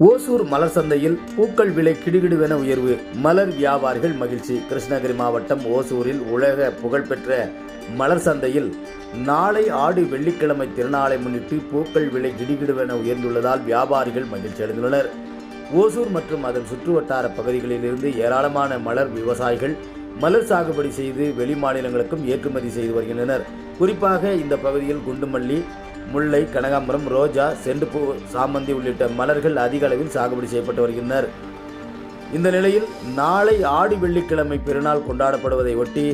ஓசூர் மலர் சந்தையில் பூக்கள் விலை கிடுகிடுவென உயர்வு. மலர் வியாபாரிகள் மகிழ்ச்சி. கிருஷ்ணகிரி மாவட்டம் ஓசூரில் உலக புகழ்பெற்ற மலர் சந்தையில் நாளை ஆடு வெள்ளிக்கிழமை திருநாளை முன்னிட்டு பூக்கள் விலை கிடுகிடுவென உயர்ந்துள்ளதால் வியாபாரிகள் மகிழ்ச்சி அடைந்துள்ளனர். ஓசூர் மற்றும் அதன் சுற்றுவட்டார பகுதிகளிலிருந்து ஏராளமான மலர் விவசாயிகள் மலர் சாகுபடி செய்து வெளி மாநிலங்களுக்கும் ஏற்றுமதி செய்து வருகின்றனர். குறிப்பாக இந்த பகுதியில் குண்டுமல்லி முல்லை கனகாம்பரம் ரோஜா செண்டுப்பூ சாமந்தி உள்ளிட்ட மலர்கள் அதிக அளவில் சாகுபடி செய்யப்பட்டு வருகின்றனர். இந்த நிலையில் நாளை ஆடி வெள்ளிக்கிழமை பெருநாள் கொண்டாடப்படுவதை ஒட்டி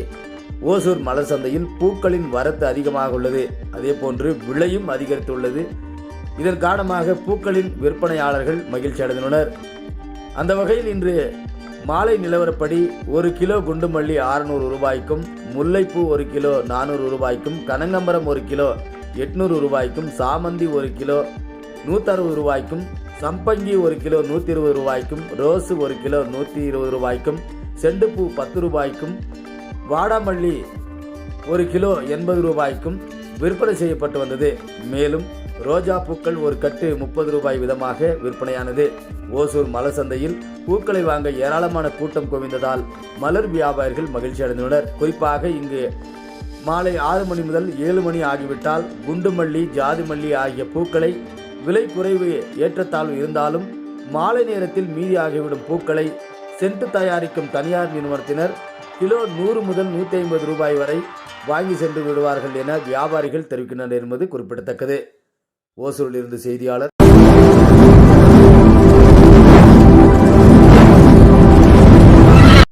ஓசூர் மலர் சந்தையில் பூக்களின் வரத்து அதிகமாக உள்ளது. அதே போன்று விலையும் அதிகரித்துள்ளது. இதன் காரணமாக பூக்களின் விற்பனையாளர்கள் மகிழ்ச்சி அடைந்துள்ளனர் அந்த வகையில் இன்று மாலை நிலவரப்படி ஒரு கிலோ குண்டுமல்லி 600 ரூபாய்க்கும் முல்லைப்பூ ஒரு கிலோ நானூறு ரூபாய்க்கும் கனகம்பரம் ஒரு கிலோ எட்நூறு ரூபாய்க்கும் சாமந்தி ஒரு கிலோ நூற்றறுபது ரூபாய்க்கும் சம்பங்கி ஒரு கிலோ நூற்றி இருபது ரூபாய்க்கும் ரோஸு ஒரு கிலோ நூற்றி இருபது ரூபாய்க்கும் செண்டுப்பூ பத்து ரூபாய்க்கும் வாடாமல்லி ஒரு கிலோ எண்பது ரூபாய்க்கும் விற்பனை செய்யப்பட்டு வந்தது. மேலும் ரோஜா பூக்கள் ஒரு கட்டு முப்பது ரூபாய் விதமாக விற்பனையானது. ஓசூர் மலர் சந்தையில் பூக்களை வாங்க ஏராளமான கூட்டம் குவிந்ததால் மலர் வியாபாரிகள் மகிழ்ச்சி அடைந்துள்ளனர். குறிப்பாக இங்கு மாலை ஆறு மணி முதல் ஏழு மணி ஆகிவிட்டால் குண்டுமல்லி ஜாதிமல்லி ஆகிய பூக்களை விலை குறைவு ஏற்றத்தாழ்வு இருந்தாலும் மாலை நேரத்தில் மீதி ஆகிவிடும் பூக்களை சென்ட் தயாரிக்கும் தனியார் நிறுவனத்தினர் கிலோ நூறு முதல் நூற்றி ஐம்பது ரூபாய் வரை வாங்கி சென்று விடுவார்கள் என வியாபாரிகள் தெரிவிக்கின்றனர் என்பது குறிப்பிடத்தக்கது. ஓசூரிலிருந்து செய்தியாளர்